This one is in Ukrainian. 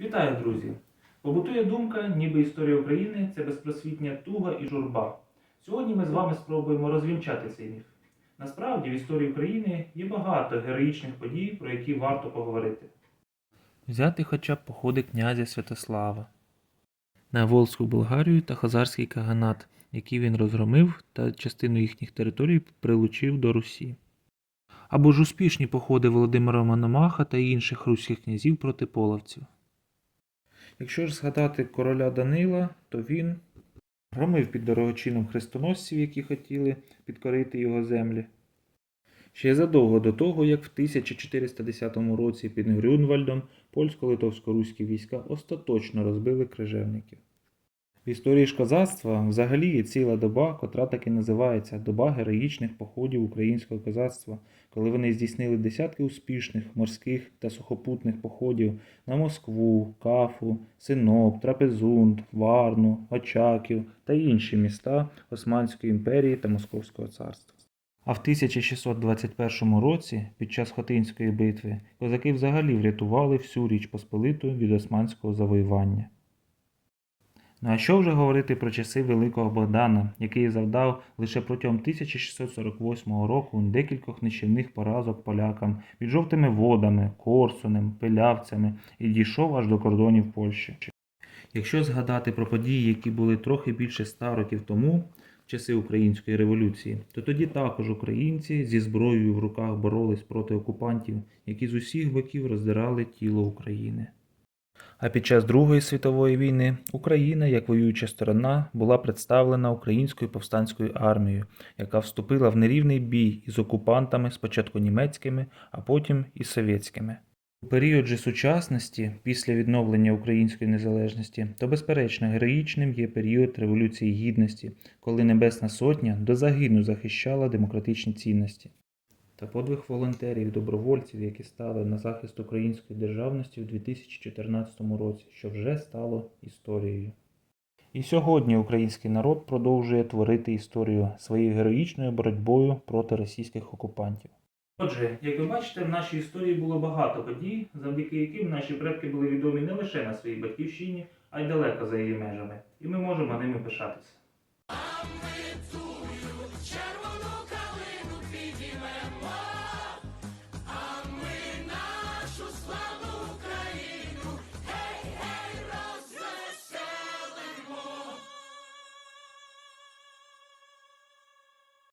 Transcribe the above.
Вітаю, друзі! Побутує думка, ніби історія України це безпросвітня туга і журба. Сьогодні ми з вами спробуємо розвінчати цей міф. Насправді в історії України є багато героїчних подій, про які варто поговорити. Взяти хоча б походи князя Святослава на Волзьку Болгарію та Хазарський каганат, який він розгромив та частину їхніх територій прилучив до Русі. Або ж успішні походи Володимира Мономаха та інших руських князів проти половців. Якщо ж згадати короля Данила, то він громив під дорогочином хрестоносців, які хотіли підкорити його землі. Ще задовго до того, як в 1410 році під Грюнвальдом польсько-литовсько-руські війська остаточно розбили крижевників. В історії ж козацтва взагалі є ціла доба, котра так і називається доба героїчних походів українського козацтва, коли вони здійснили десятки успішних морських та сухопутних походів на Москву, Кафу, Синоп, Трапезунд, Варну, Очаків та інші міста Османської імперії та Московського царства. А в 1621 році, під час Хотинської битви, козаки взагалі врятували всю Річ Посполиту від османського завоювання. Ну а що вже говорити про часи Великого Богдана, який завдав лише протягом 1648 року декількох нищівних поразок полякам під жовтими водами, Корсунем, Пилявцями і дійшов аж до кордонів Польщі. Якщо згадати про події, які були трохи більше ста років тому, в часи Української революції, то тоді також українці зі зброєю в руках боролись проти окупантів, які з усіх боків роздирали тіло України. А під час Другої світової війни Україна, як воююча сторона, була представлена українською повстанською армією, яка вступила в нерівний бій із окупантами, спочатку німецькими, а потім і совєтськими. У період же сучасності, після відновлення української незалежності, то безперечно героїчним є період Революції Гідності, коли Небесна Сотня до загину захищала демократичні цінності. Та подвиг волонтерів, добровольців, які стали на захист української державності у 2014 році, що вже стало історією. І сьогодні український народ продовжує творити історію своєю героїчною боротьбою проти російських окупантів. Отже, як ви бачите, в нашій історії було багато подій, завдяки яким наші предки були відомі не лише на своїй батьківщині, а й далеко за її межами, і ми можемо ними пишатися.